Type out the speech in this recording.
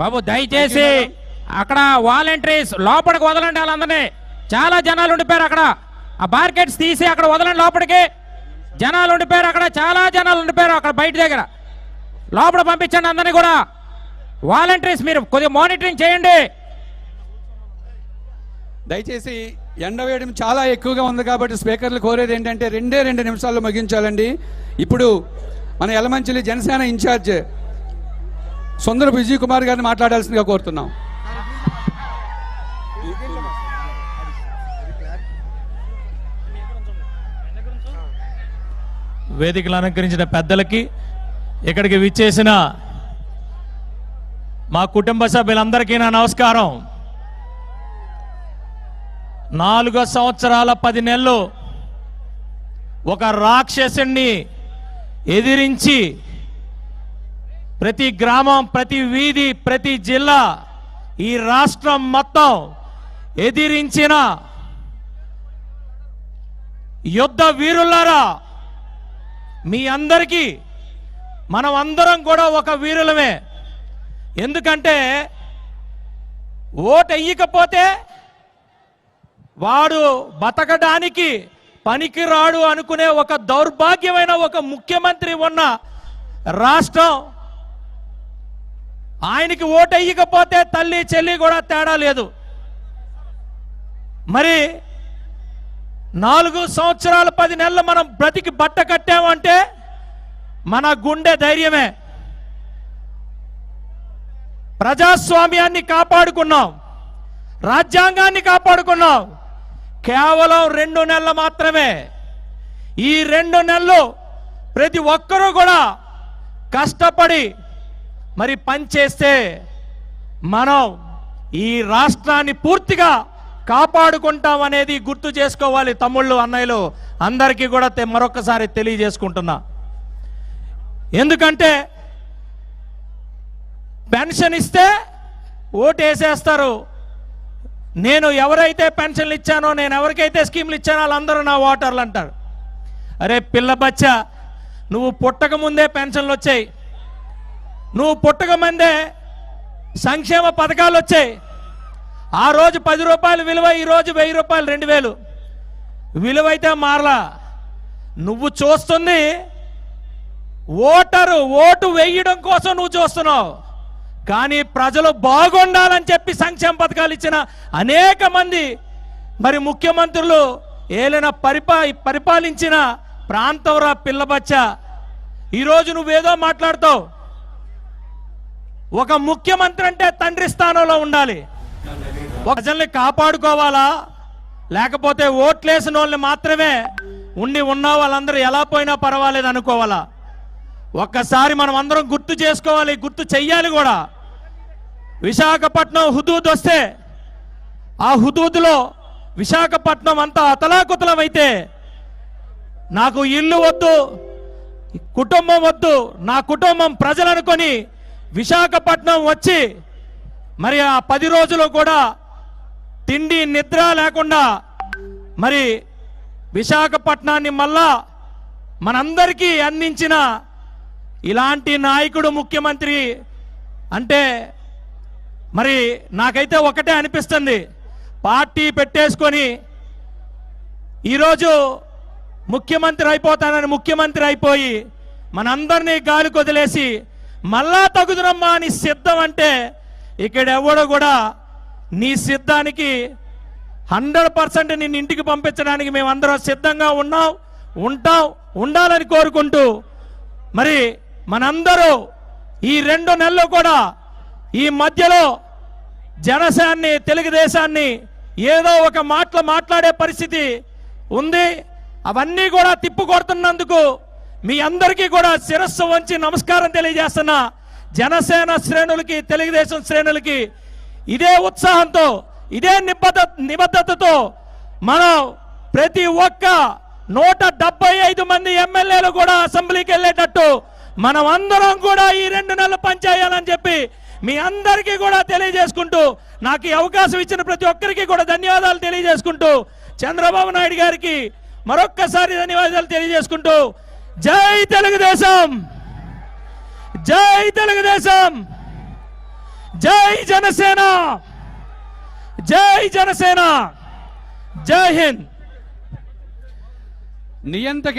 బాబు దయచేసి అక్కడ వాలంటీర్స్ లోపలికి వదలండి వాళ్ళందరినీ. చాలా జనాలు ఉండిపోయారు అక్కడ. ఆ బార్కెట్స్ తీసి అక్కడ వదలండి లోపలికి. జనాలు ఉండిపోయారు అక్కడ. చాలా జనాలు ఉండిపోయారు అక్కడ బయట దగ్గర. లోపల పంపించండి అందరినీ కూడా. వాలంటీర్స్ మీరు కొద్దిగా మానిటరింగ్ చేయండి. దయచేసి ఎండ వేయడం చాలా ఎక్కువగా ఉంది కాబట్టి స్పీకర్లు కోరేది ఏంటంటే రెండే రెండు నిమిషాల్లో ముగించాలండి. ఇప్పుడు మన యలమంచిలి జనసేన ఇన్ఛార్జ్ సుందర విజయ్ కుమార్ గారిని మాట్లాడాల్సిందిగా కోరుతున్నాం. వేదికలు అలంకరించిన పెద్దలకి ఇక్కడికి విచ్చేసిన మా కుటుంబ సభ్యులందరికీ నా నమస్కారం. నాలుగో సంవత్సరాల పది నెలలు ఒక రాక్షసుణ్ణి ఎదిరించి ప్రతి గ్రామం ప్రతి వీధి ప్రతి జిల్లా ఈ రాష్ట్రం మొత్తం ఎదిరించిన యుద్ధ వీరులారా మీ అందరికీ మనం అందరం కూడా ఒక వీరులమే. ఎందుకంటే ఓటు వేయకపోతే వాడు బతకడానికి పనికిరాడు అనుకునే ఒక దౌర్భాగ్యమైన ఒక ముఖ్యమంత్రి ఉన్న రాష్ట్రం ఆయనకి ఓటెయ్యకపోతే తల్లి చెల్లి కూడా తేడా లేదు. మరి నాలుగు సంవత్సరాలు పది నెలలు మనం బ్రతికి బట్ట కట్టామంటే మన గుండె ధైర్యమే. ప్రజాస్వామ్యాన్ని కాపాడుకున్నాం. రాజ్యాంగాన్ని కాపాడుకున్నాం. కేవలం రెండు నెలలు మాత్రమే. ఈ రెండు నెలలు ప్రతి ఒక్కరూ కూడా కష్టపడి మరి పనిచేస్తే మనం ఈ రాష్ట్రాన్ని పూర్తిగా కాపాడుకుంటాం అనేది గుర్తు చేసుకోవాలి తమ్ముళ్ళు అన్నయ్యలు. అందరికీ కూడా మరొకసారి తెలియజేసుకుంటున్నా. ఎందుకంటే పెన్షన్ ఇస్తే ఓటు వేసేస్తారు నేను ఎవరైతే పెన్షన్లు ఇచ్చానో నేను ఎవరికైతే స్కీమ్లు ఇచ్చానో వాళ్ళందరూ నా ఓటర్లు అంటారు. అరే పిల్ల బచ్చ నువ్వు పుట్టక ముందే పెన్షన్లు వచ్చాయి. నువ్వు పుట్టక ముందే సంక్షేమ పథకాలు వచ్చాయి. ఆ రోజు పది రూపాయలు విలువ ఈరోజు వెయ్యి రూపాయలు రెండు వేలు. విలువైతే మారలా. నువ్వు చూస్తుంది ఓటరు ఓటు వేయడం కోసం నువ్వు చూస్తున్నావు. కానీ ప్రజలు బాగుండాలని చెప్పి సంక్షేమ పథకాలు ఇచ్చిన అనేక మంది మరి ముఖ్యమంత్రులు ఏలైనా పరిపా పరిపాలించిన ప్రాంతంరా పిల్లబచ్చ. ఈరోజు నువ్వేదో మాట్లాడతావు. ఒక ముఖ్యమంత్రి అంటే తండ్రి స్థానంలో ఉండాలి. ఒక ప్రజల్ని కాపాడుకోవాలా? లేకపోతే ఓట్లేసిన వాళ్ళని మాత్రమే ఉండి ఉన్న వాళ్ళందరూ ఎలా పోయినా పర్వాలేదు అనుకోవాలా? ఒక్కసారి మనం అందరం గుర్తు చేసుకోవాలి గుర్తు చెయ్యాలి కూడా. విశాఖపట్నం హుదూద్ వస్తే ఆ హుదూద్లో విశాఖపట్నం అంతా అతలాకుతలమైతే నాకు ఇల్లు వద్దు కుటుంబం వద్దు నా కుటుంబం ప్రజలనుకొని విశాఖపట్నం వచ్చి మరి ఆ పది రోజులు కూడా తిండి నిద్ర లేకుండా మరి విశాఖపట్నాన్ని మళ్ళా మనందరికీ అందించిన ఇలాంటి నాయకుడు ముఖ్యమంత్రి అంటే మరి నాకైతే ఒకటే అనిపిస్తుంది. పార్టీ పెట్టేసుకొని ఈరోజు ముఖ్యమంత్రి అయిపోతానని ముఖ్యమంత్రి అయిపోయి మనందరినీ గాలి కొదిలేసి మళ్ళా తగుదురమ్మా నీ సిద్ధం అంటే ఇక్కడ ఎవడు కూడా నీ సిద్ధానికి హండ్రెడ్ పర్సెంట్ నిన్ను ఇంటికి పంపించడానికి మేమందరం సిద్ధంగా ఉన్నాం ఉంటాం ఉండాలని కోరుకుంటూ మరి మనందరూ ఈ రెండు నెలలు కూడా ఈ మధ్యలో జనసేన్ని తెలుగుదేశాన్ని ఏదో ఒక మాటలు మాట్లాడే పరిస్థితి ఉంది. అవన్నీ కూడా తిప్పుకొడుతున్నందుకు మీ అందరికీ కూడా శిరస్సు వంచి నమస్కారం తెలియజేస్తున్నా జనసేన శ్రేణులకి తెలుగుదేశం శ్రేణులకి ఇదే ఉత్సాహంతో ఇదే నిబద్ధ నిబద్ధతతో మనం ప్రతి ఒక్క నూట డెబ్బై ఐదు మంది ఎమ్మెల్యేలు కూడా అసెంబ్లీకి వెళ్ళేటట్టు మనం అందరం కూడా ఈ రెండు నెలలు పనిచేయాలని చెప్పి మీ అందరికీ కూడా తెలియజేసుకుంటూ నాకు ఈ అవకాశం ఇచ్చిన ప్రతి ఒక్కరికి కూడా ధన్యవాదాలు తెలియజేసుకుంటూ చంద్రబాబు నాయుడు గారికి మరొక్కసారి ధన్యవాదాలు తెలియజేసుకుంటూ జై తెలుగుదేశం! జై తెలుగుదేశం! జై జనసేన! జై జనసేన! జై హింద్! నియంత